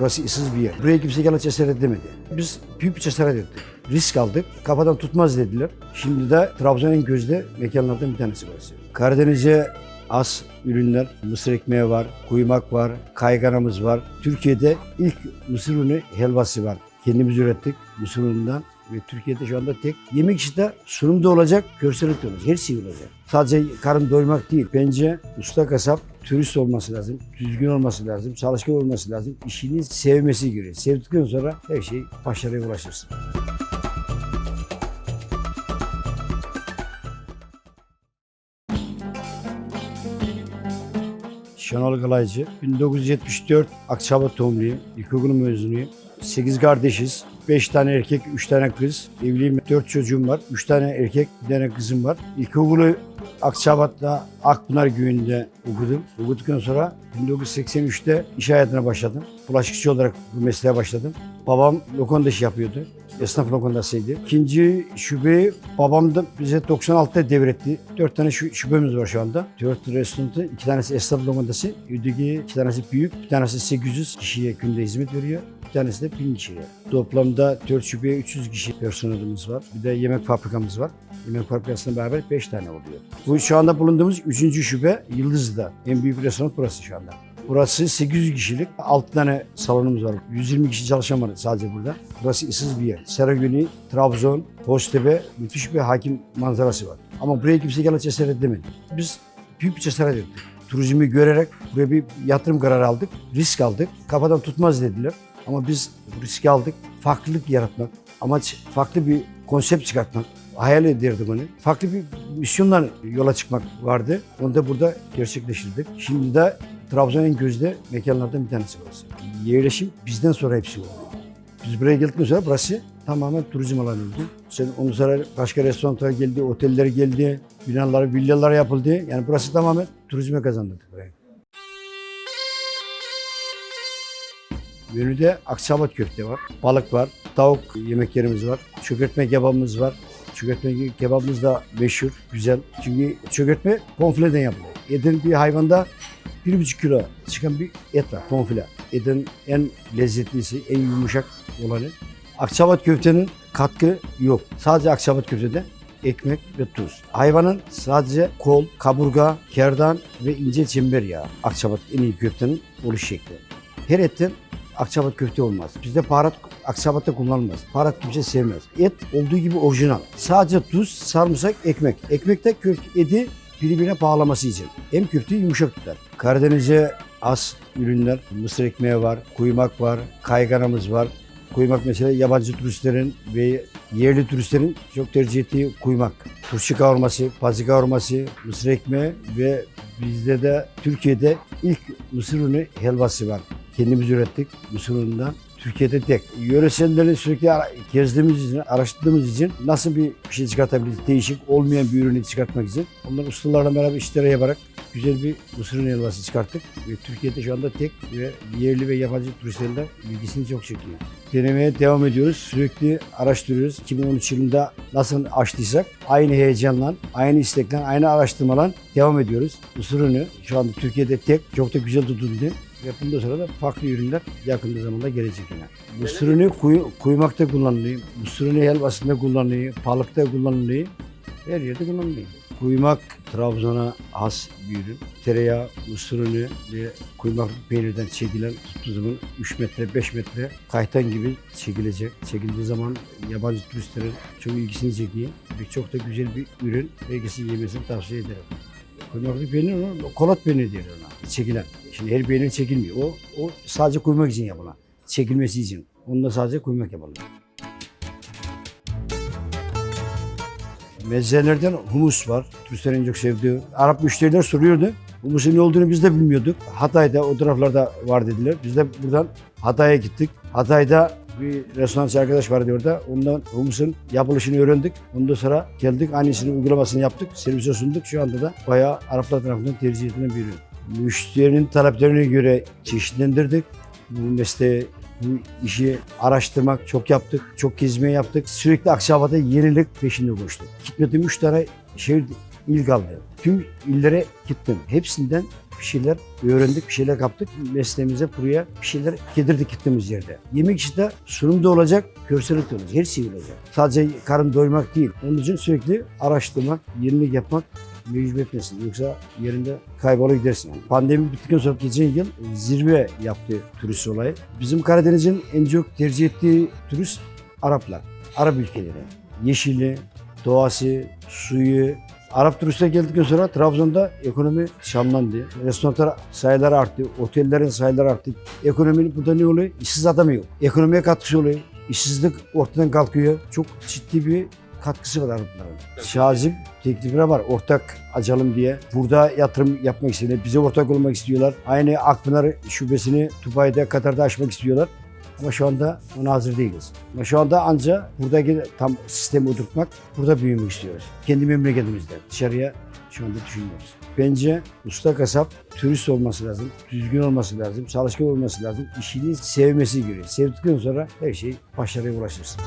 Burası ıssız bir yer. Buraya kimse gene cesaret edemedi. Biz büyük bir cesaret ettik. Risk aldık. Kafadan tutmaz dediler. Şimdi de Trabzon'un gözde mekanlardan bir tanesi burası. Karadeniz'e az ürünler, mısır ekmeği var, kuymak var, kayganamız var. Türkiye'de ilk mısır unu helvası var. Kendimiz ürettik mısır unundan ve Türkiye'de şu anda tek yemek işte sunumda olacak, görsellik de olacak. Her şey olacak. Sadece karın doymak değil. Bence usta kasap turist olması lazım, düzgün olması lazım, çalışkan olması lazım. İşini sevmesi gerekiyor. Sevdikten sonra her şey başarıya ulaşırsın. Şenol Galaycı. 1974 Akçabat doğumluyum. İlkokulu mezunuyum. 8 kardeşiz. 5 tane erkek, 3 tane kız. Evliyim. 4 çocuğum var. 3 tane erkek, 1 tane kızım var. İlkokulu Akçabat'ta Akpınar Köyü'nde okudum. Okuduktan sonra 1983'te iş hayatına başladım. Bulaşıkçı olarak bu mesleğe başladım. Babam lokonda iş yapıyordu. Esnaf lokandasıydı. İkinci şubeyi babam da bize 96'da devretti. Dört tane şu, şubemiz var şu anda. Dört restoranı, iki tanesi esnaf lokandası. Öteki iki tanesi büyük, bir tanesi 800 kişiye günde hizmet veriyor. Bir tanesi de 1000 kişiye. Toplamda 4 şubeye 300 kişi personelimiz var. Bir de yemek fabrikamız var. Yemek fabrikasıyla beraber 5 tane oluyor. Bu şu anda bulunduğumuz 3. şube Yıldız'da. En büyük restoran burası şu anda. Burası 800 kişilik. 6 tane salonumuz var. 120 kişi çalışan sadece burada. Burası ıssız bir yer. Seragünü, Trabzon, Boztepe müthiş bir hakim manzarası var. Ama buraya kimse gene cesaret edemedi. Biz büyük bir cesaret ettik. Turizmi görerek buraya bir yatırım kararı aldık. Risk aldık. Kafadan tutmaz dediler. Ama biz riski aldık. Farklılık yaratmak. Amaç farklı bir konsept çıkartmak. Hayal ederdik onu. Farklı bir misyonla yola çıkmak vardı. Onu da burada gerçekleştirdik. Şimdi de Trabzon'un en gözde mekanlardan bir tanesi burası. Yerleşim bizden sonra hepsi oldu. Biz buraya geldikten sonra burası tamamen turizm alanı oldu. Sen ondan sonra başka restoranlar geldi, oteller geldi, binalar, villalar yapıldı. Yani burası tamamen turizme kazandırdık burayı. Menüde aksabat köfte var, balık var, tavuk yemeklerimiz var, çökertme kebabımız var. Çökertme kebabımız da meşhur, güzel. Çünkü çökertme konfileden yapılıyor. Etin bir hayvanda bir buçuk kilo çıkan bir et var, konfile. Etin en lezzetlisi, en yumuşak olanı. Akçabat köftenin katkı yok. Sadece akçabat köftede ekmek ve tuz. Hayvanın sadece kol, kaburga, kerdan ve ince çember yağı. Akçabat en iyi köftenin oluş şekli. Her etten akçabat köfte olmaz. Bizde baharat akçabatta kullanılmaz. Baharat kimse sevmez. Et olduğu gibi orijinal. Sadece tuz, sarımsak, ekmek. Ekmekte köfte eti birbirine bağlaması için. Hem köfteyi yumuşak tutar. Karadeniz'e az ürünler. Mısır ekmeği var, kuymak var, kayganamız var. Kuymak mesela yabancı turistlerin ve yerli turistlerin çok tercih ettiği kuymak. Turşu kavurması, pazı kavurması, mısır ekmeği ve bizde de Türkiye'de ilk mısır unu helvası var. Kendimiz ürettik mısır unundan. Türkiye'de tek. Yöresellerini sürekli gezdiğimiz için, araştırdığımız için nasıl bir şey çıkartabiliriz? Değişik olmayan bir ürünü çıkartmak için. Onların ustalarla beraber işlere yaparak güzel bir mısır unu helvası çıkarttık. Ve Türkiye'de şu anda tek ve yerli ve yabancı turistlerin de ilgisini çok çekiyor. Denemeye devam ediyoruz. Sürekli araştırıyoruz. 2013 yılında nasıl açtıysak aynı heyecanla, aynı istekle, aynı araştırmalar devam ediyoruz. Mısır unu şu anda Türkiye'de tek. Çok da güzel tutuldu. Ve bundan sonra da farklı ürünler yakın zamanda gelecek yine. Mısır unu kuy, kuymakta kullanılıyor. Mısır unu helvasında kullanılıyor. Balıkta kullanılıyor. Her yerde kullanılıyor. Kuymak Trabzon'a has bir ürün. Tereyağı, unu ve kuymak peynirden çekilen tuttuğu zaman 3 metre, 5 metre kaytan gibi çekilecek. Çekildiği zaman yabancı turistlerin çok ilgisini çekiyor. Çok da güzel bir ürün. Herkesin yemesini tavsiye ederim. Kuymaklı peynir kolat peynir diyorlar ona. Çekilen. Şimdi her peynir çekilmiyor. O, o sadece kuymak için yapılan. Çekilmesi için. Onda sadece kuymak yapılır. Mezelerden humus var. Turistlerin çok sevdiği. Arap müşteriler soruyordu. Humusun ne olduğunu biz de bilmiyorduk. Hatay'da o taraflarda var dediler. Biz de buradan Hatay'a gittik. Hatay'da bir restorançı arkadaş vardı orada. Ondan humusun yapılışını öğrendik. Ondan sonra geldik. Aynısını uygulamasını yaptık. Servise sunduk. Şu anda da bayağı Araplar tarafından tercih edilen bir ürün. Müşterinin taleplerine göre çeşitlendirdik. Bu mesleği bu işi araştırmak çok yaptık, çok gezmeye yaptık. Sürekli Akçabat'a yenilik peşinde koştuk. Gitmediğim üç tane şehir il kaldı. Tüm illere gittim. Hepsinden bir şeyler öğrendik, bir şeyler kaptık. Mesleğimize buraya bir şeyler getirdik gittiğimiz yerde. Yemek işte sunumda olacak, görsellik de olacak. Her şey olacak. Sadece karın doymak değil. Onun için sürekli araştırmak, yenilik yapmak mecbur etmesin. Yoksa yerinde kaybolup gidersin. Pandemi bittikten sonra geçen yıl zirve yaptı turist olayı. Bizim Karadeniz'in en çok tercih ettiği turist Araplar. Arap ülkeleri. Yeşili, doğası, suyu. Arap turistler geldikten sonra Trabzon'da ekonomi şanlandı. Restoranlar sayıları arttı, otellerin sayıları arttı. Ekonominin burada ne oluyor? İşsiz adam yok. Ekonomiye katkısı oluyor. İşsizlik ortadan kalkıyor. Çok ciddi bir katkısı var Arapların. Şazim teklifine var ortak açalım diye. Burada yatırım yapmak istiyorlar. Bize ortak olmak istiyorlar. Aynı Akpınar şubesini Dubai'de, Katar'da açmak istiyorlar. Ama şu anda ona hazır değiliz. Ama şu anda anca buradaki tam sistemi oturtmak, burada büyümek istiyoruz. Kendi memleketimizde. Dışarıya şu anda düşünmüyoruz. Bence usta kasap turist olması lazım, düzgün olması lazım, çalışkan olması lazım. İşini sevmesi gerekiyor. Sevdikten sonra her şey başarıya ulaşırsın.